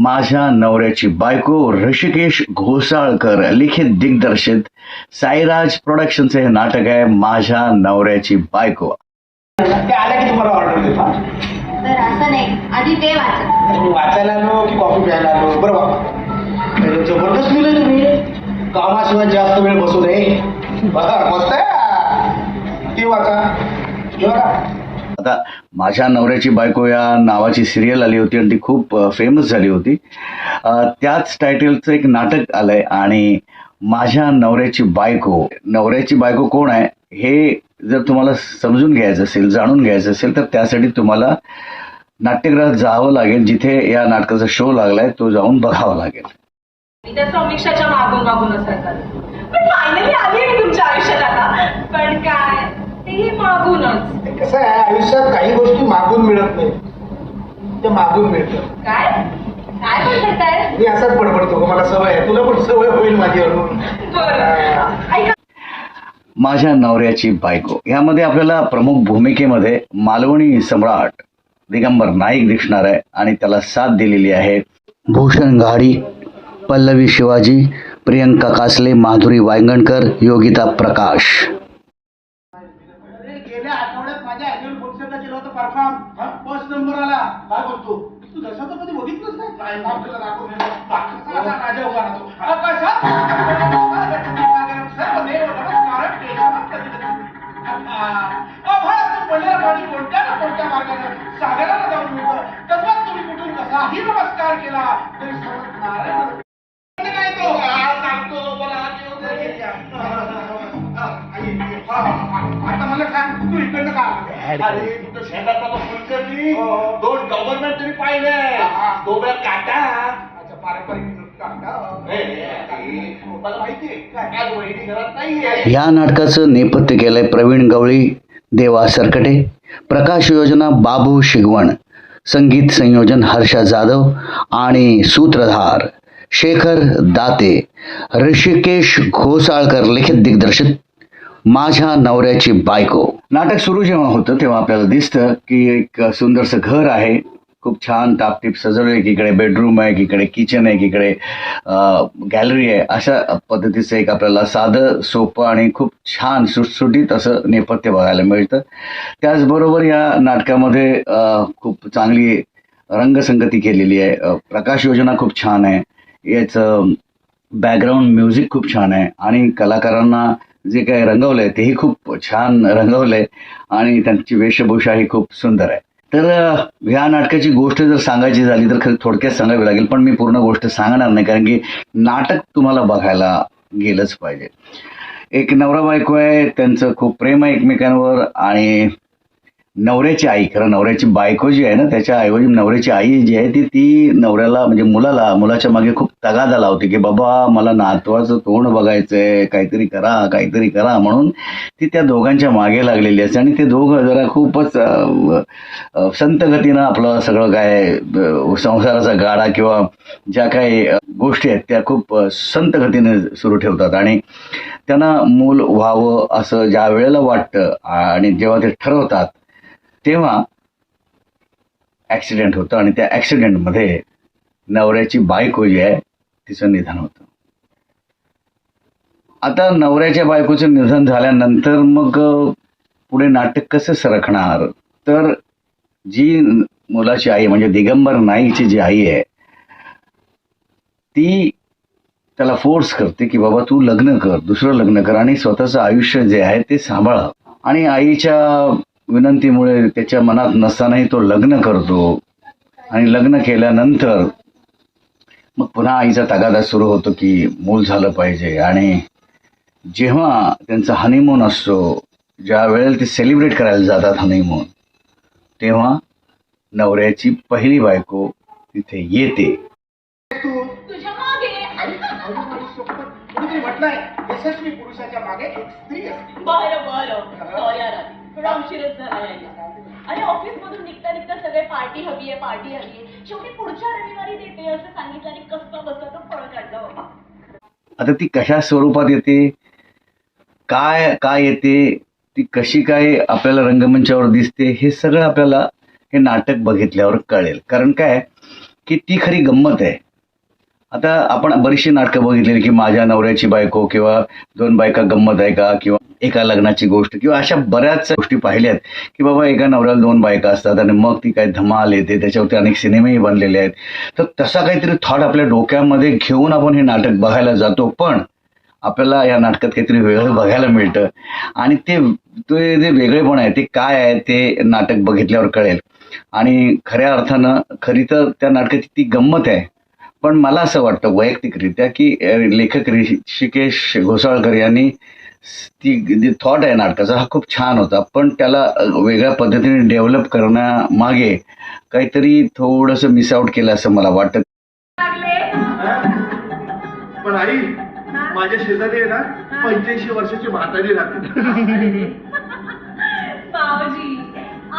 माझ्या नवऱ्याची बायको ऋषिकेश घोसाळकर लिखित दिग्दर्शित साईराज प्रोडक्शनचं हे नाटक आहे माझ्या नवऱ्याची बायको. ते आल्या की तुम्हाला ऑर्डर तर असं नाही. आधी ते वाचत मी वाचायला आलो की कॉफी प्यायला आलो? बरं बाबा अरे, जबरदस्त लिहिलंय तुम्ही. कामाशिवाय जास्त वेळ बसू नये. बघा मस्त आहे. ते वाचा. हे बघा. आता माझ्या नवऱ्याची बायको या नावाची सिरियल आली होती आणि ती खूप फेमस झाली होती. त्याच टायटलचं एक नाटक आलंय आणि माझ्या नवऱ्याची बायको नवऱ्याची बायको कोण आहे हे जर तुम्हाला समजून घ्यायचं असेल जाणून घ्यायचं असेल तर त्यासाठी तुम्हाला नाट्यगृहात जावं लागेल जिथे या नाटकाचा शो लागलाय तो जाऊन बघावा लागेल. समीक्षाच्या मागून मागून फायनली आली मी तुमच्या आयुष्यात आता. पण काय? मागूनच. कसं आहे आयुष्यात काही गोष्टी मागून मिळत नाही. ते मागून मिळतं. काय? काय पण करताय मी असाच पडपडतो मला सवय आहे. तुला पण सवय होईल माझी. बरं. ऐका. माझ्या नवऱ्याची बायको. यामध्ये आपल्याला प्रमुख भूमिकेमध्ये मालवणी सम्राट दिगंबर नाईक दिसणार आहे आणि त्याला साथ दिलेली आहे भूषण घाडी पल्लवी शिवाजी प्रियंका कासले माधुरी वायंगणकर योगिता प्रकाश. गेल्या आठवड्यात माझ्या अॅन्युअल फंक्शनला केलं होतं परफॉर्म फर्स्ट नंबर आला. काय बोलतो? तू तर कधी बघितलंच नाही काय नाव दाखवून देतो. बाकीचा असा राजा उभा राहतो. आकाशात सर्वदेव नमस्कारं केशवं कथितं. अभयातून पडलेला पाणी कोणत्या ना कोणत्या मार्गाने सागराला जाऊन मिळतं तुम्ही कुठून कसाही नमस्कार केला तरी सर्व नारायण. काय तो. हा, सांगतो मला हात येऊ दे. हा, हा, आता मला सांग तू इकडनं का आला? अरे तुझं शेतातला तो फुलकर्णी हो. दोन गव्हर्नमेंट तुम्ही पाहिले. हा. डोब्यात काटा. अच्छा पारंपरिक नृत्य काढता. ए, ए, मला माहितीये आज वहिनी घरात नाहीये? या नाटकाचं नेपथ्य केलंय प्रवीण गवळी देवा सरकटे. प्रकाश योजना बाबू शिगवण. संगीत संयोजन हर्षा जाधव आणि सूत्रधार शेखर दाते. ऋषिकेश घोसाळकर लिखित दिग्दर्शित माझ्या नवऱ्याची बायको. नाटक सुरू जेव्हा होतं तेव्हा आपल्याला दिसतं की एक सुंदरसं घर आहे. खूप छान टापटीप सजवलं आहे एकीकडे बेडरूम आहे एकीकडे किचन आहे एकीकडे गॅलरी आहे. अशा पद्धतीचं एक आपल्याला साधं सोपं आणि खूप छान सुटसुटीत असं नेपथ्य बघायला मिळतं. त्याचबरोबर या नाटकामध्ये खूप चांगली रंगसंगती केलेली आहे. प्रकाश योजना खूप छान आहे. याचं बॅकग्राऊंड म्युझिक खूप छान आहे. आणि कलाकारांना जे काही रंगवलंय तेही खूप छान रंगवलंय आणि त्यांची वेशभूषा ही खूप सुंदर आहे. तर ह्या नाटकाची गोष्ट जर सांगायची झाली तर खरं थोडक्यात सांगावी लागेल पण मी पूर्ण गोष्ट सांगणार नाही कारण की नाटक तुम्हाला बघायला गेलंच पाहिजे. एक नवरा बायको आहे त्यांचं खूप प्रेम आहे एकमेकांवर आणि नवऱ्याची आई खरं नवऱ्याची बायको जी आहे ना त्याच्या ऐवजी नवऱ्याची आई जी आहे ती ती नवऱ्याला म्हणजे मुलाला मुलाच्या मागे खूप तगादा लावते की बाबा मला नातवाचं तोंड बघायचंय काहीतरी करा काहीतरी करा म्हणून ती त्या दोघांच्या मागे लागलेली असते. आणि ते दोघं जरा खूपच संतगतीनं आपलं सगळं काय संसाराचा गाडा किंवा ज्या काही गोष्टी आहेत त्या खूप संतगतीने सुरू ठेवतात. आणि त्यांना मूल व्हावं असं ज्या वेळेला वाटतं आणि जेव्हा ते ठरवतात तेव्हा ॲक्सिडेंट होतं आणि त्या ॲक्सिडेंटमध्ये नवऱ्याची बायको जी आहे तिचं निधन होतं. आता नवऱ्याच्या बायकोचं निधन झाल्यानंतर मग पुढे नाटक कसं सरकणार? तर जी मुलाची आई म्हणजे दिगंबर नाईकची जी आई आहे ती त्याला फोर्स करते की बाबा तू लग्न कर दुसरं लग्न कर आणि स्वतःचं आयुष्य जे आहे ते सांभाळ. आणि आईच्या विनंतीमुळे त्याच्या मनात नसतानाही तो लग्न करतो. आणि लग्न केल्यानंतर मग पुन्हा आईचा तगादा सुरू होतो की मूल झालं पाहिजे. आणि जेव्हा त्यांचा हनीमून असतो ज्या वेळेला ते सेलिब्रेट करायला जातात हनीमून तेव्हा नवऱ्याची पहिली बायको तिथे येते. यशस्वी पुरुषाच्या मागे एक स्त्री असते. थोडा उशीरच झाला यायला अरे ऑफिस मधून निघता निघता सगळे पार्टी हवी आहे पार्टी हवी आहे. शेवटी पुढच्या रविवारी देते असं सांगितलं आणि कसं बसं तो फळ काढलं बाबा. आता ती कशा स्वरूपात येते? काय काय येते? ती कशी काय आपल्याला रंगमंचावर दिसते? हे सगळं आपल्याला हे नाटक बघितल्यावर कळेल. कारण काय? की ती खरी गंमत आहे. आता आपण बरीचशी नाटकं बघितलेली की माझ्या नवऱ्याची बायको किंवा दोन बायका गंमत आहे का किंवा एका लग्नाची गोष्ट किंवा अशा बऱ्याच गोष्टी पाहिल्यात की बाबा एका नवऱ्याला दोन बायका असतात आणि मग ती काय धमाल येते त्याच्यावरती अनेक सिनेमेही बनलेले आहेत. तर तसा काहीतरी थॉट आपल्या डोक्यामध्ये घेऊन आपण हे नाटक बघायला जातो पण आपल्याला या नाटकात काहीतरी वेगळं बघायला मिळतं. आणि ते ते जे वेगळेपण आहे ते काय आहे ते नाटक बघितल्यावर कळेल. आणि खऱ्या अर्थानं खरी तर त्या नाटकाची ती गंमत आहे. पण मला असं वाटतं वैयक्तिकरित्या की लेखक ऋषिकेश घोसाळकर यांनी ती जे थॉट आहे नाटकाचा हा खूप छान होता. पण त्याला वेगळ्या पद्धतीने डेव्हलप करण्यामागे काहीतरी थोडंसं मिस आउट केलं असं मला वाटतं. पण आई माझ्या शेजारी आहे ना पंच्याऐंशी वर्षाची म्हातारी राहते. बाबाजी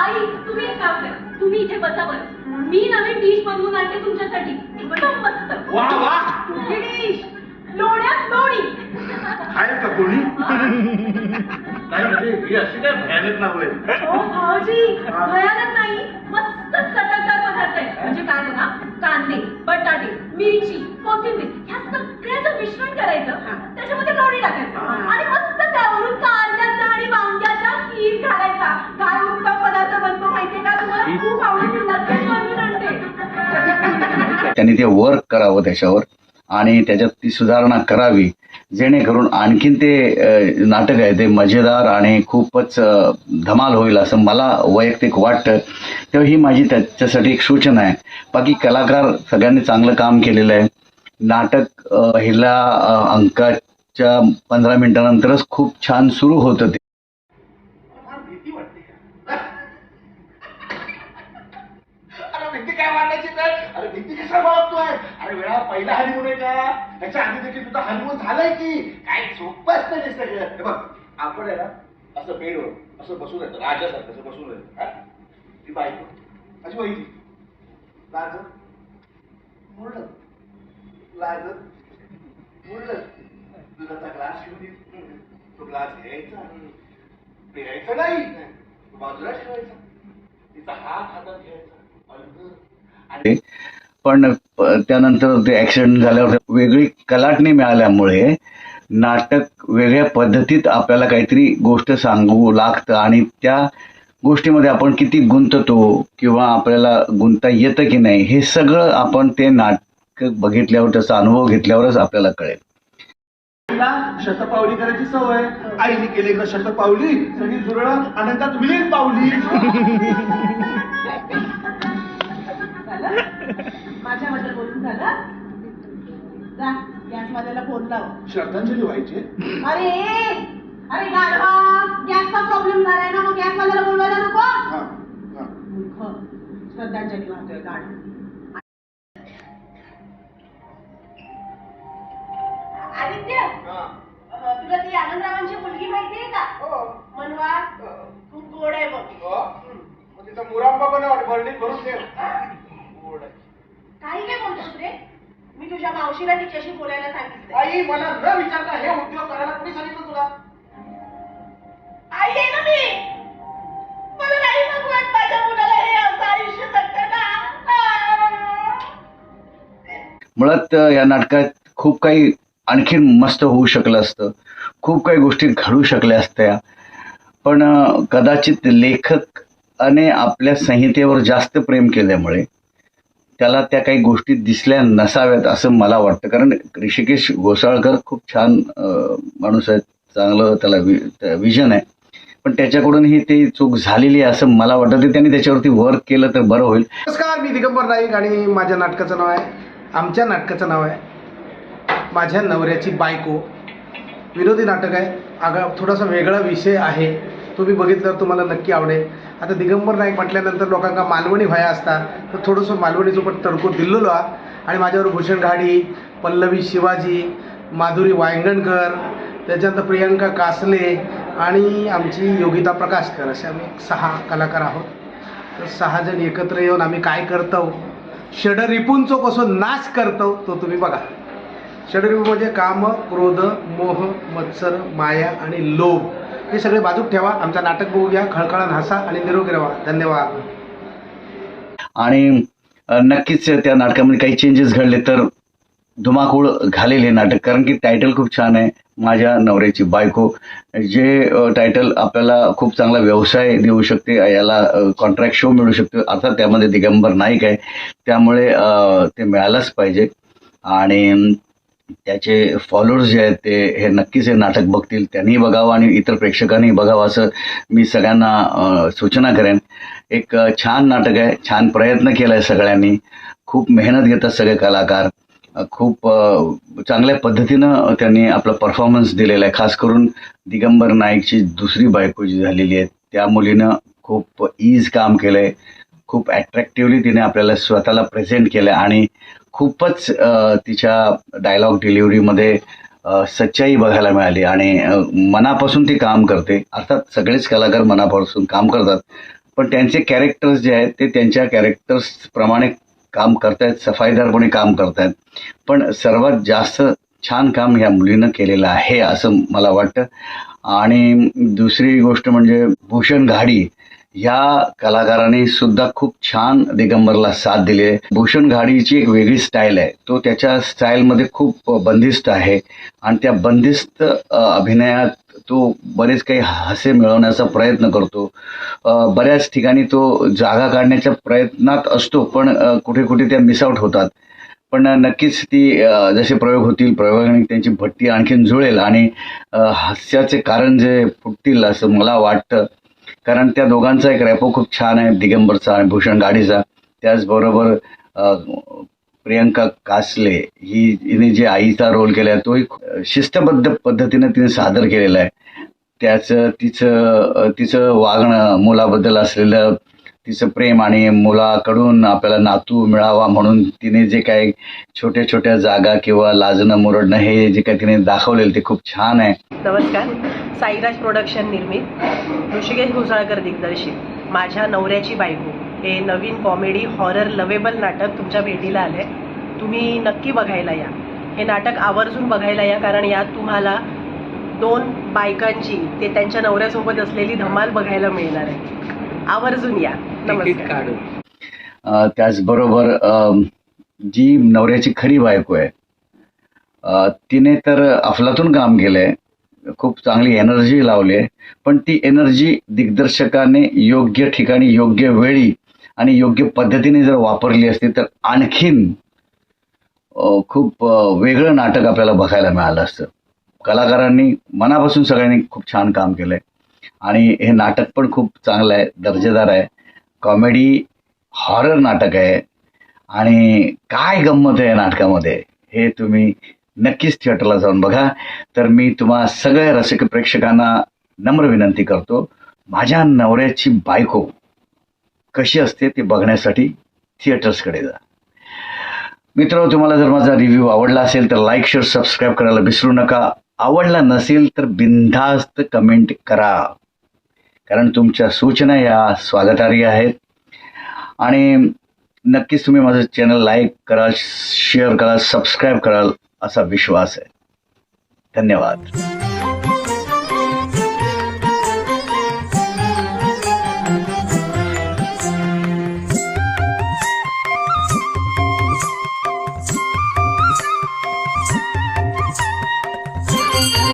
आई तुम्ही एक काम करा. तुम्ही इथे बसा बरं. मी नवीन डिश बनवून आणते तुमच्यासाठी. एकदम मस्त वा वा. डिश लोण्यात लोणी. खायल का कोणी? नाही म्हणजे ही अशी काय भयानक नाव आहे हो भाऊजी भयानक नाही मस्त चटकदार पदार्थ आहे म्हणजे काय बघा कांदे बटाटे मिरची कोथिंबीर त्यांनी ते वर्क करावं त्याच्यावर. आणि त्याच्यात ती सुधारणा करावी. जेणेकरून आणखीन ते नाटक आहे ते मजेदार आणि खूपच धमाल होईल असं मला वैयक्तिक वाटतं. तेव्हा ही माझी त्याच्यासाठी एक सूचना आहे. बाकी कलाकार सगळ्यांनी चांगलं काम केलेलं आहे. नाटक हिला अंकाच्या पंधरा मिनिटानंतरच खूप छान सुरू होतं ते फार भीती वाटते अरे भीती काय वाटायची तर? अरे भीती कसा बाळगतोय अरे वेळा पहिला हनीमून आहे का? त्याच्या आधी देखील तुझा हनीमून झालाय की? काय सोपं असतं ते सगळं? बघ आपण आहे ना असं बेडवर असं बसून येतं राजासारखं असं बसून येतं ती बायको अशी वहिनी. लाज. मुरलं. लाज. मुरलं. दुधाचा ग्लास घेऊन तो ग्लास घ्यायचा. प्यायचं नाही. बाजूला ठेवायचा. तिचा हात हातात घ्यायचा. अलगद. पण त्यानंतर ते ऍक्सिडेंट झाल्यावर वेगळी कलाटणी मिळाल्यामुळे नाटक वेगळ्या पद्धतीत आपल्याला काहीतरी गोष्ट सांगू लागतं आणि त्या गोष्टीमध्ये आपण किती गुंततो किंवा आपल्याला गुंता येतं की नाही हे सगळं आपण ते नाटक बघितल्यावर त्याचा अनुभव घेतल्यावरच आपल्याला कळेल. शतपावली करायची सवय. आईने केले का शतपावली? सगळी जुरळ आनंदात मिळेल पावली. माझ्याबद्दल बोलून झालं? जा गॅसवाल्याला फोन लाव. श्रद्धांजली व्हायची. अरे अरे गाढवा गॅसचा प्रॉब्लेम झालाय ना मग गॅसवाल्याला बोलवायला नको? हा हा. मूर्ख. श्रद्धांजली वाहतोय गाढ आदित्य हा. तुला ती आनंदरावांची मुलगी माहितीये का? हो. मनवा खूप गोड आहे बघ हो. मग तिचा मुरांबा बनव भरणीत भरून दे रे मी तुझ्या मावशीला तिच्याशी बोलायला सांगितलं आई मला न विचारता हे उद्योग करायला कोणी सांगितलं तुला? आई आहे ना मी. मला नाही भगवान माझ्या मुलाला हे असं आयुष्य जगताना मुळात या नाटकात खूप काही आणखीन मस्त होऊ शकलं असतं. खूप काही गोष्टी घडू शकल्या असत्या. पण कदाचित लेखकाने आपल्या संहितेवर जास्त प्रेम केल्यामुळे त्याला त्या काही गोष्टी दिसल्या नसाव्यात असं मला वाटतं. कारण ऋषिकेश घोसाळकर खूप छान माणूस आहेत. चांगलं त्याला विजन आहे. पण त्याच्याकडून ही ती चूक झालेली आहे असं मला वाटतं. ते त्यांनी त्याच्यावरती वर्क केलं तर बरं होईल. नमस्कार मी दिगंबर नाईक आणि माझ्या नाटकाचं नाव आहे. आमच्या नाटकाचं नाव आहे माझ्या नवऱ्याची बायको. विनोदी नाटक आहे. आगा थोडासा वेगळा विषय आहे. तुम्ही मी बघितल्यावर तुम्हाला नक्की आवडेल. आता दिगंबर नाईक म्हटल्यानंतर लोकांना मालवणी व्हाया असता तर थोडंसं मालवणीचं पण तडको दिलेलो हा आणि माझ्यावर भूषण घाडी पल्लवी शिवाजी माधुरी वायंगणकर त्याच्यानंतर प्रियंका कासले आणि आमची योगिता प्रकाशकर असे आम्ही सहा कलाकार आहोत. तर सहा जण एकत्र येऊन आम्ही काय करतो? षडरिपूंचो कसो नाश करतो तो तुम्ही बघा. षडरिपू म्हणजे काम क्रोध मोह मत्सर माया आणि लोभ. हे सगळे बाजूक ठेवा. आमचं नाटक बघू घ्या. खळखळान हसा आणि निरोगी राहा. धन्यवाद. आणि नक्कीच त्या नाटकामध्ये काही चेंजेस घडले तर धुमाकूळ घालेल हे नाटक. कारण की टायटल खूप छान आहे. माझ्या नवऱ्याची बायको. जे टायटल आपल्याला खूप चांगला व्यवसाय देऊ शकते. याला कॉन्ट्रॅक्ट शो मिळू शकतो. अर्थात त्यामध्ये दिगंबर नाईक आहे. त्यामुळे ते मिळालंच पाहिजे. आणि त्याचे फॉलोअर्स जे आहेत ते हे नक्कीच हे नाटक बघतील. त्यांनी बघावं आणि इतर प्रेक्षकांनी बघावं असं मी सगळ्यांना सूचना करेन. एक छान नाटक आहे. छान प्रयत्न केला आहे सगळ्यांनी. खूप मेहनत घेतात सगळे कलाकार. खूप चांगल्या पद्धतीनं त्यांनी आपला परफॉर्मन्स दिलेला आहे. खास करून दिगंबर नाईकची दुसरी बायको जी झालेली आहे. त्या मुलीनं खूप ईज काम केलं आहे खूप ॲट्रॅक्टिव्हली तिने आपल्याला स्वतःला प्रेझेंट केलं आणि खूपच तिच्या डायलॉग डिलिव्हरीमध्ये सच्चाई बघायला मिळाली आणि मनापासून ती काम करते. अर्थात सगळेच कलाकार मनापासून काम करतात. पण त्यांचे कॅरेक्टर्स जे आहेत ते त्यांच्या कॅरेक्टर्सप्रमाणे काम करतायत सफाईदारपणे काम करतायत. पण सर्वात जास्त छान काम ह्या मुलीनं केलेलं आहे असं मला वाटतं. आणि दुसरी गोष्ट म्हणजे भूषण घाडी या कलाकाराने सुद्धा खूप छान दिगंबरला साथ दिली आहे भूषण घाडीची एक वेगळी स्टाईल आहे. तो त्याच्या स्टाईलमध्ये खूप बंदिस्त आहे. आणि त्या बंदिस्त अभिनयात तो बरेच काही हास्य मिळवण्याचा प्रयत्न करतो. बऱ्याच ठिकाणी तो जागा काढण्याच्या प्रयत्नात असतो पण कुठे कुठे त्या मिसआउट होतात. पण नक्कीच ती जसे प्रयोग होतील प्रयोगाने त्यांची भट्टी आणखीन जुळेल आणि हास्याचे कारण जे फुटतील असं मला वाटतं. कारण त्या दोघांचा एक रॅपो खूप छान आहे दिगंबरचा आणि भूषण गाडीचा. त्याचबरोबर प्रियंका कासले ही हिने जे आईचा रोल केला आहे तोही शिस्तबद्ध पद्धतीने तिने सादर केलेला आहे. त्याचं तिचं तिचं वागणं मुलाबद्दल असलेलं तिचं प्रेम आणि मुलाकडून आपल्याला नातू मिळावा म्हणून तिने जे काही छोट्या छोट्या जागा किंवा लाजणं मुरडणं हे जे काही तिने दाखवलेलं ते खूप छान आहे. नमस्कार. साईराज प्रोडक्शन निर्मित. ऋषिकेश घोसाळकर दिग्दर्शित. माझ्या नवऱ्याची बायको. हे नवीन कॉमेडी हॉरर लवेबल नाटक तुमच्या भेटीला आलं आहे तुम्ही नक्की बघायला या. हे नाटक आवर्जून बघायला या कारण यात तुम्हाला दोन बायकांची ते त्यांच्या नवऱ्यासोबत असलेली धमाल बघायला मिळणार आहे. आवर्जून या. नमस्कार. अ, त्याचबरोबर जी नवऱ्याची खरी बायको आहे तिने तर अफलातून काम केलंय खूप चांगली एनर्जी लावली आहे पण ती एनर्जी दिग्दर्शकाने योग्य ठिकाणी योग्य वेळी आणि योग्य पद्धतीने जर वापरली असती तर आणखीन खूप वेगळं नाटक आपल्याला बघायला मिळालं असतं. कलाकारांनी मनापासून सगळ्यांनी खूप छान काम केलंय. आणि हे नाटक पण खूप चांगलं आहे दर्जेदार आहे. कॉमेडी हॉरर नाटक आहे. आणि काय गंमत आहे नाटकामध्ये हे तुम्ही नक्कीच थिएटरला जाऊन बघा. तर मी तुम्हा सगळ्या रसिक प्रेक्षकांना नम्र विनंती करतो माझ्या नवऱ्याची बायको कशी असते ते बघण्यासाठी थिएटर्सकडे जा. मित्र तुम्हाला जर माझा रिव्ह्यू आवडला असेल तर लाईक शेअर सबस्क्राईब करायला विसरू नका. आवडला नसेल तर बिनधास्त कमेंट करा. कारण तुमच्या सूचना या स्वागतार्ह आहेत. आणि नक्कीच तुम्ही माझं चॅनल लाईक कराल शेअर कराल सबस्क्राईब कराल असा विश्वास आहे. धन्यवाद.